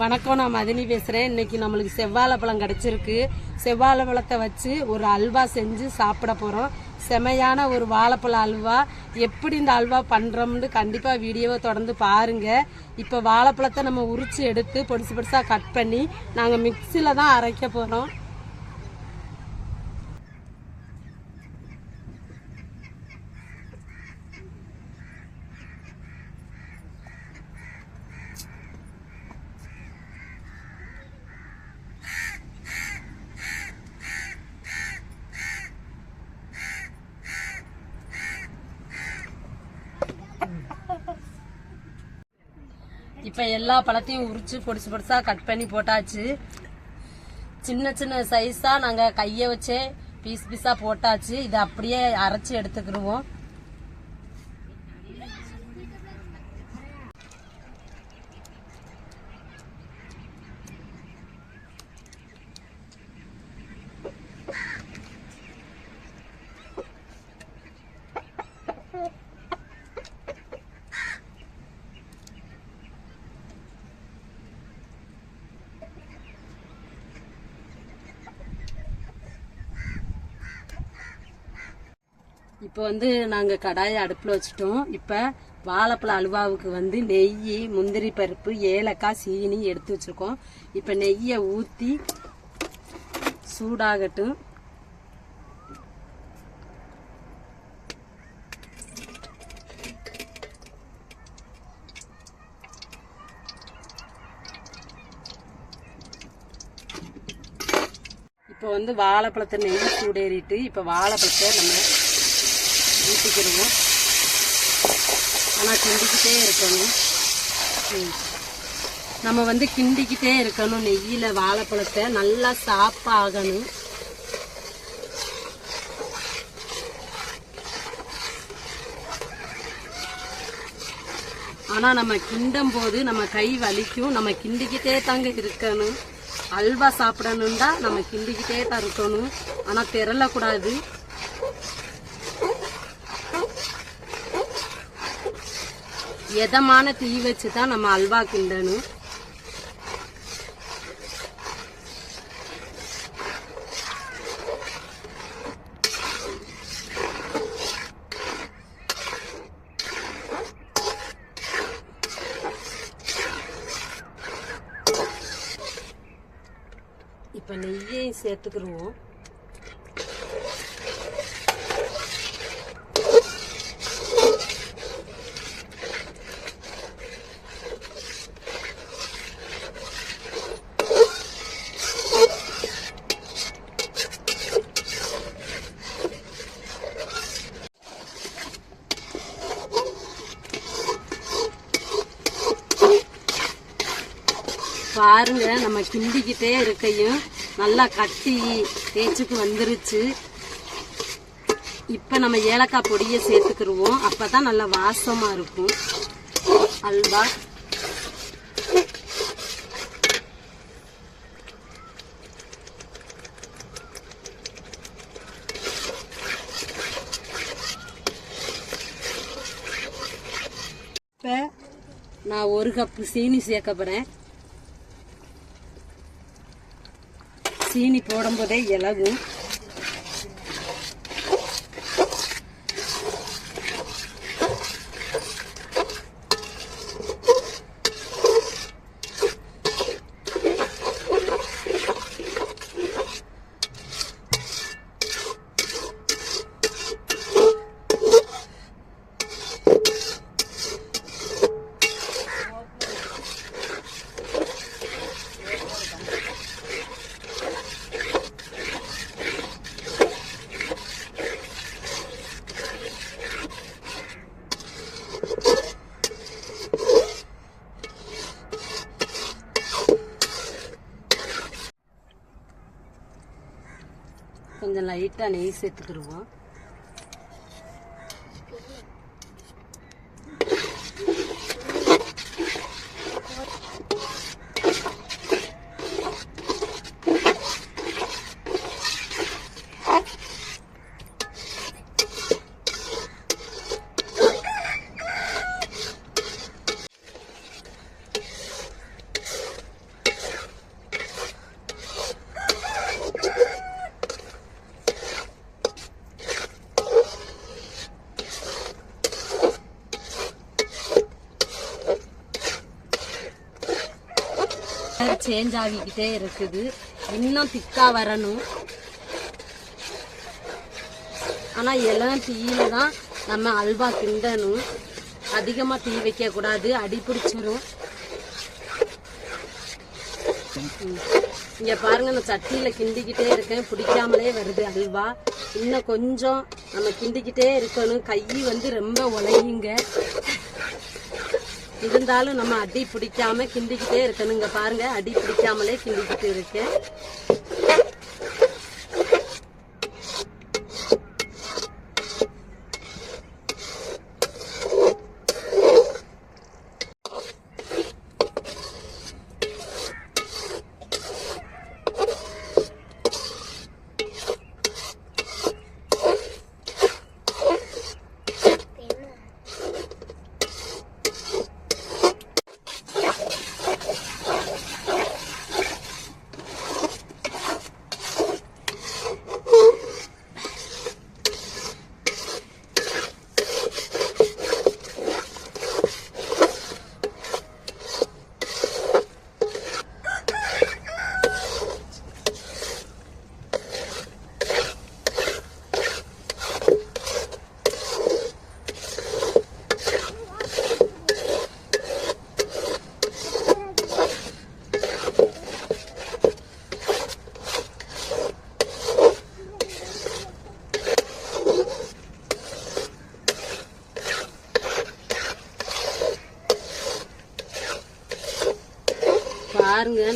வணக்கம் நான் மதினி பேசுகிறேன் இன்றைக்கி நம்மளுக்கு செவ்வாழை பழம் கிடச்சிருக்கு. செவ்வாழை பழத்தை வச்சு ஒரு அல்வா செஞ்சு சாப்பிட போகிறோம் செமையான ஒரு வாழைப்பழ அல்வா. எப்படி இந்த அல்வா பண்ணுறோம்னு கண்டிப்பாக வீடியோவை தொடர்ந்து பாருங்கள் இப்போ வாழைப்பழத்தை நம்ம உரித்து எடுத்து பொடிசு பொடிசாக கட் பண்ணி நாங்கள் மிக்சியில் தான் அரைக்க போகிறோம் இப்போ எல்லா பழத்தையும் உரிச்சு பொடிசு பொடிசாக கட் பண்ணி போட்டாச்சு. சின்ன சின்ன சைஸா நாங்க கையை வச்சே பீஸ் பீஸா போட்டாச்சு. இதை அப்படியே அரைச்சு எடுத்துக்கிடுவோம் இப்போ வந்து நாங்கள் கடாயை அடுப்பில் வச்சுட்டோம். இப்போ வாழைப்பழ அல்வாவுக்கு வந்து நெய் முந்திரி பருப்பு ஏலக்காய் சீனி எடுத்து வச்சுருக்கோம். இப்போ நெய்யை ஊற்றி சூடாகட்டும். இப்போ வந்து வாழைப்பழத்தை நெய் சூடேறிட்டு இப்போ வாழைப்பழத்தை நம்ம ஊற்றிக்கிடுவோம் ஆனால் கிண்டிக்கிட்டே இருக்கணும். ம். நம்ம வந்து கிண்டிக்கிட்டே இருக்கணும் நெய்யில் வாழைப்பழத்தை. நல்லா சாப்பாகணும். ஆனால் நம்ம கிண்டும் போது நம்ம கை வலிக்கும். நம்ம கிண்டிக்கிட்டே தாங்க இருக்கணும். அல்வா சாப்பிடணுண்டா நம்ம கிண்டிக்கிட்டே தான் இருக்கணும். ஆனால் திரளக்கூடாது. எதமான தீ வச்சு தான் நம்ம அல்வா கிண்டணும். இப்போ நெய்யையும் சேர்த்துக்கிடுவோம் பாருங்க நம்ம கிண்டிக்கிட்டே இருக்கையும் நல்லா கட்டி தேய்ச்சிக்கு வந்துருச்சு. இப்போ நம்ம ஏலக்காய் பொடியை சேர்த்துக்கிருவோம். அப்பதான் நல்லா வாசமாக இருக்கும். அல்வா. இப்போ நான் ஒரு கப்பு சீனி சேர்க்க போகிறேன் சீனி போடும்போதே இலகும். கொஞ்சம் லைட்டாக நெய் சேர்த்துக்கிடுவோம். சேஞ்ச் ஆகிக்கிட்டே இருக்குது. இன்னும் திக்கா வரணும். ஆனா இளம் தீயில தான் நம்ம அல்வா கிண்டணும். அதிகமா தீ வைக்க கூடாது. அடி பிடிச்சிரும். இங்கே இங்க பாருங்க நான் சட்டியில கிண்டிக்கிட்டே இருக்கேன். பிடிக்காமலே வருது அல்வா. இன்னும் கொஞ்சம் நம்ம கிண்டிக்கிட்டே இருக்கணும். கை வந்து ரொம்ப உழையுங்க இருந்தாலும் நம்ம அடி பிடிக்காம கிண்டிக்கிட்டே இருக்கணுங்க பாருங்க. அடி பிடிக்காமலே கிண்டிக்கிட்டு இருக்கேன்.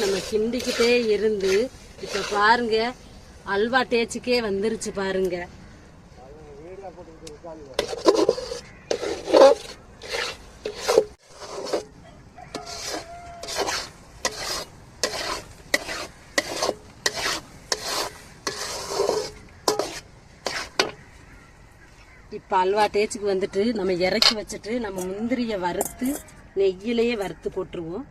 நம்ம கிண்டிக்கிட்டே இருந்து இப்ப பாருங்க அல்வா டேச்சுக்கே வந்துருச்சு பாருங்க. இப்ப அல்வா டேச்சுக்கு வந்துட்டு நம்ம இறக்கி வச்சுட்டு நம்ம முந்திரிய வறுத்து நெய்யிலேயே வறுத்து போட்டுருவோம்.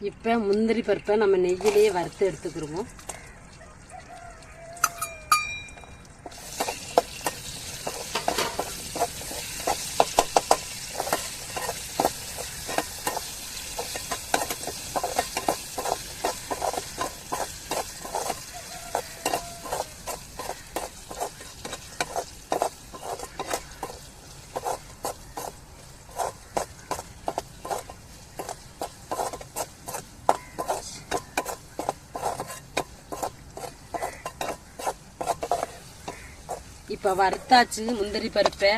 இப்போ முந்திரி பருப்பை நம்ம நெய்யிலேயே வறுத்து எடுத்துக்கிடுவோம் இப்போ வறுத்தாச்சு முந்திரி பருப்பை.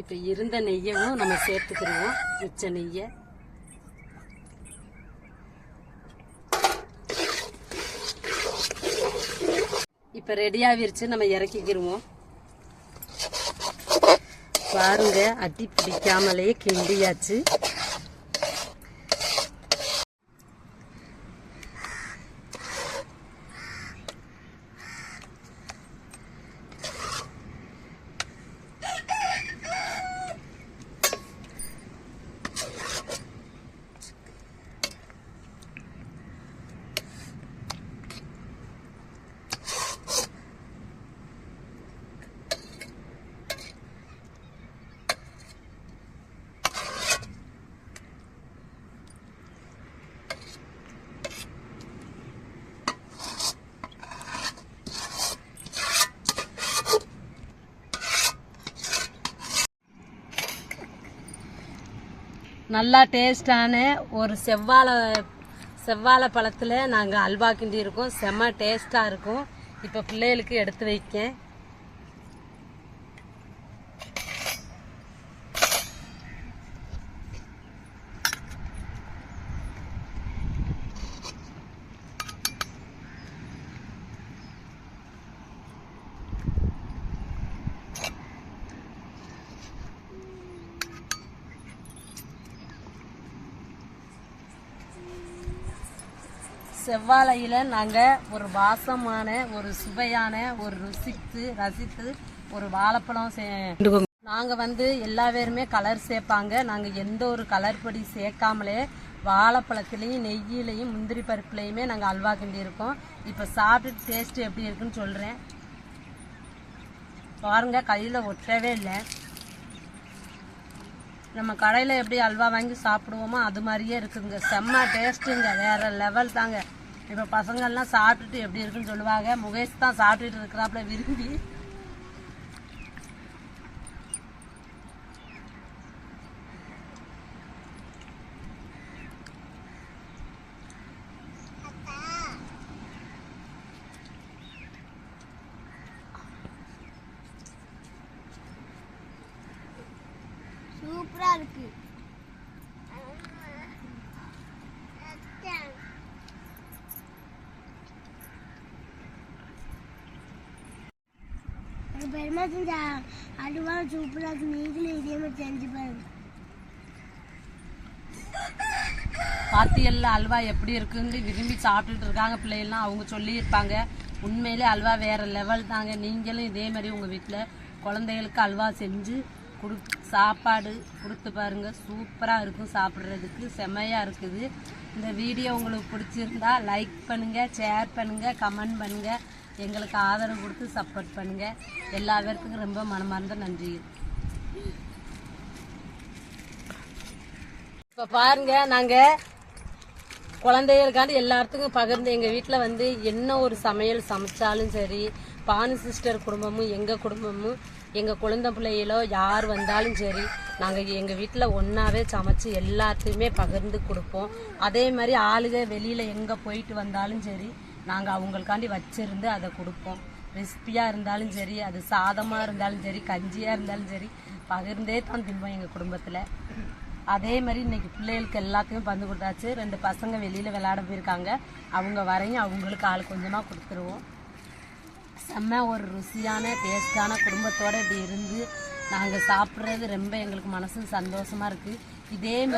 இப்போ இருந்த நெய்யவும் நம்ம சேர்த்துக்கிறோம் மிச்ச நெய்யை. இப்போ ரெடியாகிருச்சு நம்ம இறக்கிக்கிடுவோம் பாருங்க அட்டி பிடிக்காமலே கிண்டியாச்சு. நல்லா டேஸ்டான ஒரு செவ்வாழை செவ்வாழை பழத்தில் நாங்கள் அல்வா கிண்டி இருக்கோம். செம்ம டேஸ்ட்டாக இருக்கும். இப்போ பிள்ளைகளுக்கு எடுத்து வைக்கேன். செவ்வாழையில் நாங்கள் ஒரு வாசமான ஒரு சுவையான ஒரு ருசித்து ரசித்து ஒரு வாழைப்பழம் நாங்கள் வந்து எல்லா பேருமே கலர் சேர்ப்பாங்க. நாங்கள் எந்த ஒரு கலர் பொடி சேர்க்காமலே வாழைப்பழத்துலேயும் நெய்யிலையும் முந்திரி பருப்புலையுமே நாங்கள் அல்வா கிண்டியிருக்கோம் இப்போ சாப்பிட்டு டேஸ்ட் எப்படி இருக்குன்னு சொல்கிறேன் பாருங்கள் கையில் ஒட்டவே இல்லை. நம்ம கடையில் எப்படி அல்வா வாங்கி சாப்பிடுவோமோ அது மாதிரியே இருக்குதுங்க செம்ம டேஸ்ட்டுங்க வேறு லெவல் தாங்க. இப்போ பசங்கள்லாம் சாப்பிட்டுட்டு எப்படி இருக்குன்னு சொல்லுவாங்க. முகேஷ் தான் சாப்பிட்டுட்டு இருக்கிறாப்புல விரும்பி சூப்பரா இருக்கு பெருமை செஞ்ச அல்வா சூப்பராக இருக்கு. நீங்களும் இதே மாதிரி செஞ்சு பாருங்க. பாத்தியல்ல அல்வா எப்படி இருக்குன்னு விரும்பி சாப்பிட்டுட்டு இருக்காங்க பிள்ளைகள்லாம். அவங்க சொல்லியிருப்பாங்க. உண்மையிலே அல்வா வேறு லெவல் தாங்க. நீங்களும் இதே மாதிரி உங்கள் வீட்டில் குழந்தைகளுக்கு அல்வா செஞ்சு கொடு சாப்பாடு கொடுத்து பாருங்க. சூப்பராக இருக்கும் சாப்பிட்றதுக்கு. செம்மையாக இருக்குது. இந்த வீடியோ உங்களுக்கு பிடிச்சிருந்தா லைக் பண்ணுங்கள் ஷேர் பண்ணுங்கள் கமெண்ட் பண்ணுங்கள் எங்களுக்கு ஆதரவு கொடுத்து சப்போர்ட் பண்ணுங்கள் எல்லா பேர்த்துக்கும் ரொம்ப மனமார்ந்த நன்றி. இப்போ பாருங்க நாங்கள் குழந்தைகளுக்காண்டி எல்லாத்துக்கும் பகிர்ந்து எங்கள் வீட்டில் வந்து என்ன ஒரு சமையல் சமைச்சாலும் சரி பானு சிஸ்டர் குடும்பமும் எங்கள் குடும்பமும் எங்கள் குழந்த பிள்ளைகளோ யார் வந்தாலும் சரி நாங்கள் எங்கள் வீட்டில் ஒன்றாவே சமைச்சு எல்லாத்தையுமே பகிர்ந்து கொடுப்போம். அதே மாதிரி ஆளுக வெளியில் எங்கே போயிட்டு வந்தாலும் சரி நாங்கள் அவங்களுக்காண்டி வச்சுருந்து அதை கொடுப்போம். ரெசிபியாக இருந்தாலும் சரி அது சாதமாக இருந்தாலும் சரி கஞ்சியாக இருந்தாலும் சரி பகிர்ந்தே தான் தின்போம் எங்கள் குடும்பத்தில். அதே மாதிரி இன்னைக்கு பிள்ளைகளுக்கு எல்லாத்தையும் பந்து கொடுத்தாச்சு. ரெண்டு பசங்க வெளியில் விளையாட போயிருக்காங்க. அவங்க வரையும் அவங்களுக்கு ஆள் கொஞ்சமாக கொடுத்துருவோம். செம்ம ஒரு ருசியான டேஸ்டான குடும்பத்தோடு இப்படி இருந்து நாங்கள் சாப்பிட்றது ரொம்ப எங்களுக்கு மனசு சந்தோஷமாக இருக்குது இதே மாதிரி